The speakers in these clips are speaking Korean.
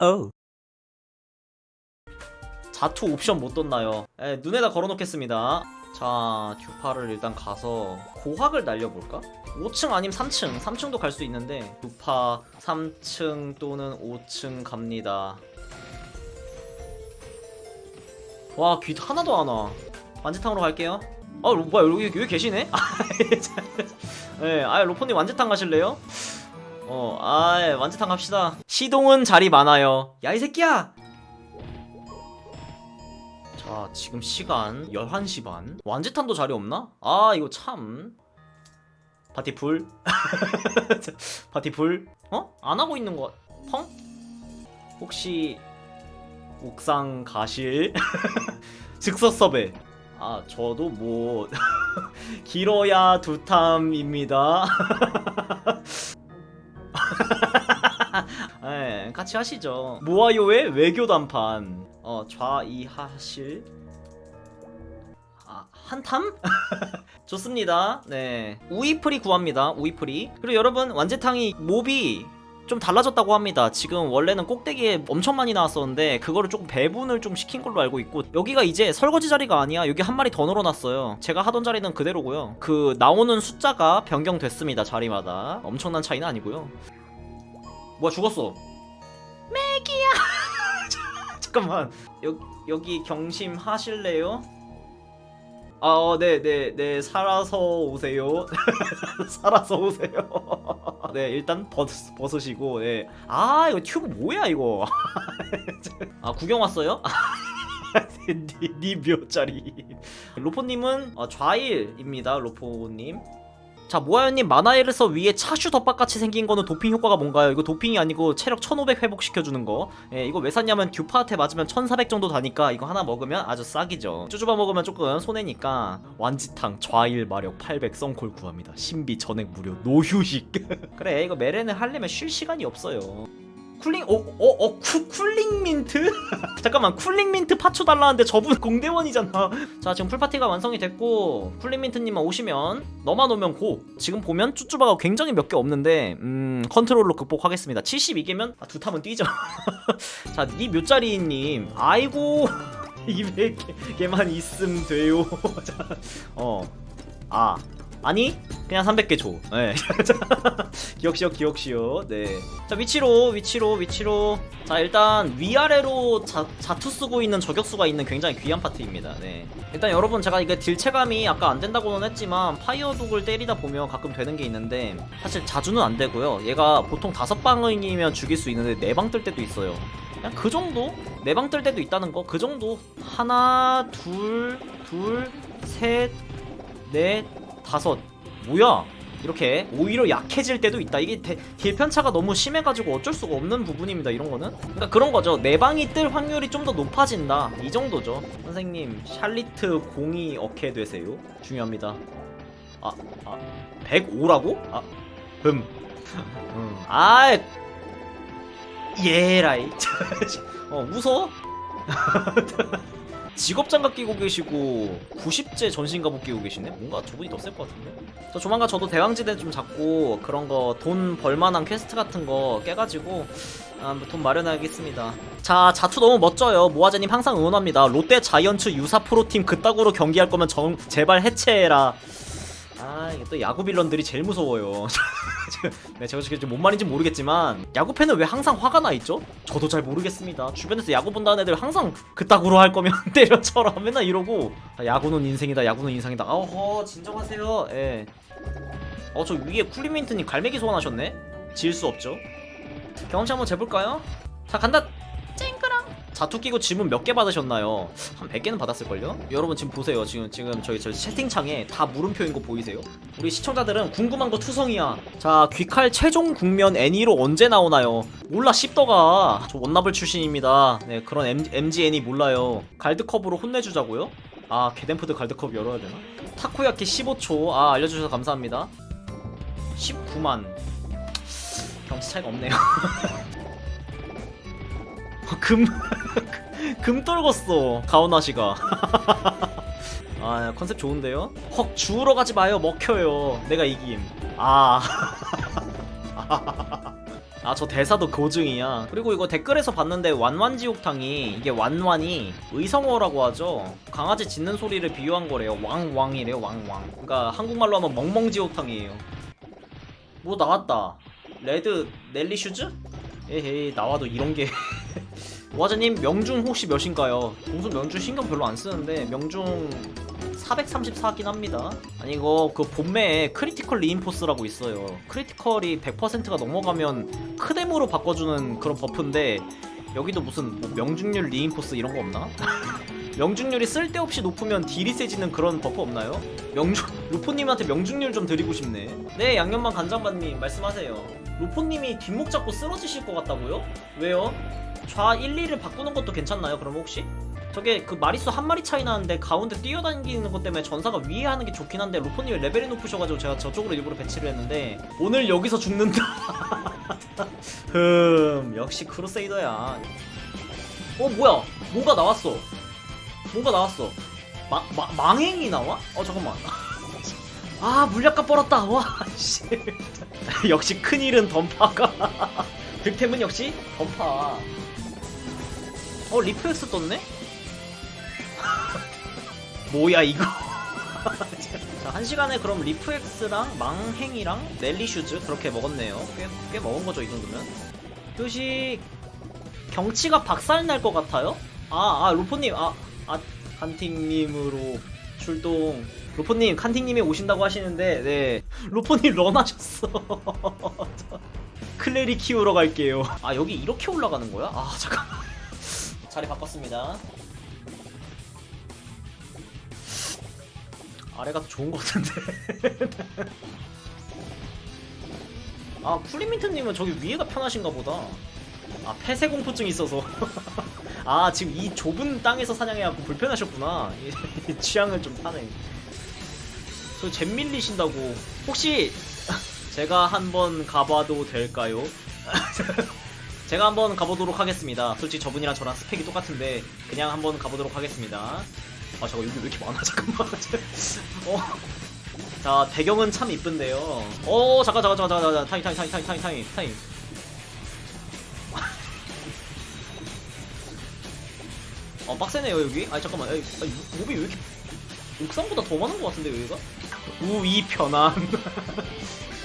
어. 자투 옵션 못 떴나요? 에, 눈에다 걸어놓겠습니다. 자, 듀파를 일단 가서 고학을 날려볼까? 5층 아니면 3층. 3층도 갈 수 있는데 듀파 3층 또는 5층 갑니다. 와, 귀 하나도 안 와. 완지탕으로 갈게요. 아, 로- 뭐야, 여기, 여기 계시네? 네, 아, 로포님 완지탕 가실래요? 어, 아, 완지탕 갑시다. 시동은 자리 많아요. 야, 이 새끼야! 자, 지금 시간 11시 반. 완지탄도 자리 없나? 아, 이거 참. 파티 풀. 파티 풀. 어? 안 하고 있는 거. 펑? 혹시 옥상 가실? 즉석 섭외. 아, 저도 뭐 길어야 두 탐입니다. 같이 하시죠. 모아요의 외교 단판. 어, 좌이하실. 아, 한탐? 좋습니다. 네. 우이프리 구합니다. 우이프리. 그리고 여러분, 완제탕이 몹이 좀 달라졌다고 합니다. 지금 원래는 꼭대기에 엄청 많이 나왔었는데 그거를 조금 배분을 좀 시킨 걸로 알고 있고 여기가 이제 설거지 자리가 아니야. 여기 한 마리 더 늘어났어요. 제가 하던 자리는 그대로고요. 그 나오는 숫자가 변경됐습니다. 자리마다. 엄청난 차이는 아니고요. 뭐야 죽었어. 맥이야. 잠깐만. 여, 여기 경심 하실래요? 아, 어, 네, 네, 네, 살아서 오세요. 살아서 오세요. 네, 일단 벗, 벗으시고, 네. 아, 이거 튜브 뭐야, 이거. 아, 구경 왔어요? 니, 니 묘짜리. 로포님은 어, 좌일입니다, 로포님. 자, 모아연님 만화에서 위에 차슈 덮밥같이 생긴 거는 도핑 효과가 뭔가요? 이거 도핑이 아니고 체력 1500 회복시켜주는 거. 예, 이거 왜 샀냐면 듀파한테 맞으면 1400 정도 다니까 이거 하나 먹으면 아주 싸기죠. 쭈쭈바 먹으면 조금 손해니까 완지탕 좌일 마력 800 썬콜 구합니다. 신비 전액 무료 노휴식. 그래, 이거 메렌을 하려면 쉴 시간이 없어요. 쿨링 어어 어 쿨링 민트? 잠깐만 쿨링 민트 파초 달라는데 저분 공대원이잖아. 자 지금 풀파티가 완성이 됐고 쿨링 민트님만 오시면 너만 오면 고. 지금 보면 쭈쭈바가 굉장히 몇 개 없는데 음 컨트롤로 극복하겠습니다. 72개면 아, 두 탐은 뛰죠. 자니 묘짜리님 아이고 200개만 있음 돼요. 자, 어. 아 아니 그냥 300개 줘. 네. 기억시오 기억시오 네. 자 위치로 위치로 위치로 자 일단 위아래로 자, 자투 쓰고 있는 저격수가 있는 굉장히 귀한 파트입니다 네. 일단 여러분 제가 이게 딜 체감이 아까 안 된다고는 했지만 파이어독을 때리다 보면 가끔 되는 게 있는데 사실 자주는 안 되고요 얘가 보통 다섯 방이면 죽일 수 있는데 네 방 뜰 때도 있어요 그냥 그 정도? 네 방 뜰 때도 있다는 거 그 정도 하나 둘 둘 셋 넷 다섯 뭐야 이렇게 오히려 약해질 때도 있다. 이게 대- 딜 편차가 너무 심해가지고 어쩔 수가 없는 부분입니다. 이런 거는. 그러니까 그런 거죠. 내 방이 뜰 확률이 좀 더 높아진다. 이 정도죠. 선생님, 샬리트 공이 어케 되세요. 중요합니다. 아, 아, 105라고? 아, 흠. 음. 아, 예라이. 어, 웃어? 직업장갑 끼고 계시고 90제 전신갑옷 끼고 계시네? 뭔가 저분이 더 셀 것 같은데? 저 조만간 저도 대왕지대 좀 잡고 그런 거 돈 벌만한 퀘스트 같은 거 깨가지고 아, 뭐돈 마련하겠습니다. 자 자투 너무 멋져요. 모아제님 항상 응원합니다. 롯데 자이언츠 유사 프로팀 그따구로 경기할 거면 정, 제발 해체해라. 아 이게 또 야구 빌런들이 제일 무서워요. 네, 제가 지금 뭔 말인지 모르겠지만 야구 팬은 왜 항상 화가 나 있죠? 저도 잘 모르겠습니다. 주변에서 야구 본다는 애들 항상 그따구로 할 거면 때려쳐라 맨날 이러고 아, 야구는 인생이다. 야구는 인상이다. 어허 진정하세요. 예. 어저 위에 쿨리민트님 갈매기 소환하셨네. 지을 수 없죠. 경험치 한번 재볼까요? 자 간다. 자투 끼고 질문 몇 개 받으셨나요? 한 100개는 받았을걸요? 여러분 지금 보세요. 지금 지금 저희 저 채팅창에 다 물음표인 거 보이세요? 우리 시청자들은 궁금한 거 투성이야. 자 귀칼 최종 국면 애니로 언제 나오나요? 몰라 씹더가. 저 원나블 출신입니다. 네 그런 M, MGN이 몰라요. 갈드컵으로 혼내주자고요? 아 게덴푸드 갈드컵 열어야 되나? 타코야키 15초. 아 알려주셔서 감사합니다. 19만. 경치 차이가 없네요. 금, 금 떨궜어. 가오나시가. 아, 컨셉 좋은데요? 헉, 주우러 가지 마요. 먹혀요. 내가 이김. 아. 아 저 대사도 고증이야 그리고 이거 댓글에서 봤는데 완완지옥탕이 이게 완완이 의성어라고 하죠 강아지 짖는 소리를 비유한 거래요 왕왕이래요 왕왕 그러니까 한국말로 하면 멍멍지옥탕이에요 뭐 나왔다 레드 넬리 슈즈? 에헤이 나와도 이런 게 와자님 명중 혹시 몇인가요? 동수 명중 신경 별로 안 쓰는데 명중 434긴 합니다. 아니 이거 그 본매에 크리티컬 리인포스라고 있어요. 크리티컬이 100%가 넘어가면 크뎀으로 바꿔주는 그런 버프인데 여기도 무슨 뭐 명중률 리인포스 이런 거 없나? 명중률이 쓸데없이 높으면 딜이 세지는 그런 버프 없나요? 명중 루포님한테 명중률 좀 드리고 싶네. 네 양념만 간장반님 말씀하세요. 루포님이 뒷목 잡고 쓰러지실 것 같다고요? 왜요? 좌 1, 2를 바꾸는 것도 괜찮나요? 그럼 혹시? 저게 그 마리수 한 마리 차이 나는데 가운데 뛰어다니는 것 때문에 전사가 위에 하는 게 좋긴 한데 루포님이 레벨이 높으셔가지고 제가 저쪽으로 일부러 배치를 했는데 오늘 여기서 죽는다. 흠 역시 크루세이더야. 어 뭐야? 뭔가 나왔어. 뭔가 나왔어. 마, 마, 망행이 나와? 어 잠깐만. 아 물약값 벌었다. 와씨. 역시 큰일은 던파가. 득템은 역시 던파 어 리프렉스 떴네? 뭐야 이거 자, 한 시간에 그럼 리프엑스랑 망행이랑 넬리슈즈 그렇게 먹었네요. 꽤, 꽤 먹은 거죠, 이 정도면. 뜻이 경치가 박살 날 것 같아요? 아, 아, 루포님, 아, 아, 칸팅님으로 출동. 루포님, 칸팅님이 오신다고 하시는데, 네. 루포님 런하셨어. 클레리 키우러 갈게요. 아, 여기 이렇게 올라가는 거야? 아, 잠깐만. 자리 바꿨습니다. 아래가 더 좋은 것 같은데. 아 플리민트님은 저기 위에가 편하신가 보다. 아 폐쇄 공포증 있어서. 아 지금 이 좁은 땅에서 사냥해갖고 불편하셨구나. 취향을 좀 타네. 저 잼밀리신다고. 혹시 제가 한번 가봐도 될까요? 제가 한번 가보도록 하겠습니다. 솔직히 저분이랑 저랑 스펙이 똑같은데 그냥 한번 가보도록 하겠습니다. 아 잠깐 여기 왜 이렇게 많아? 잠깐만. 어. 자 배경은 참 이쁜데요. 어 잠깐 잠깐 잠깐 잠깐 타임 타임 타임 타임 타임 타임 타임. 어 빡세네요 여기. 아니 잠깐만. 아니, 아니, 몹이 왜 이렇게 옥상보다 더 많은 것 같은데 여기가? 우이 편안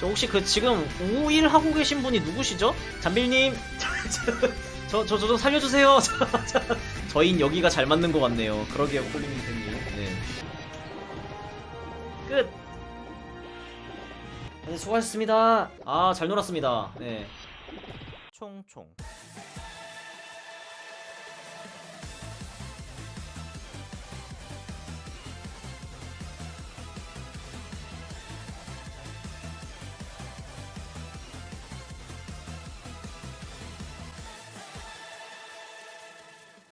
저 혹시 그 지금 우일 하고 계신 분이 누구시죠? 잠빌님 저 저 저 좀 살려주세요 저인 여기가 잘 맞는 것 같네요. 그러게요, 콜링님님. 네. 끝. 네, 수고하셨습니다. 아, 잘 놀았습니다. 네. 총총.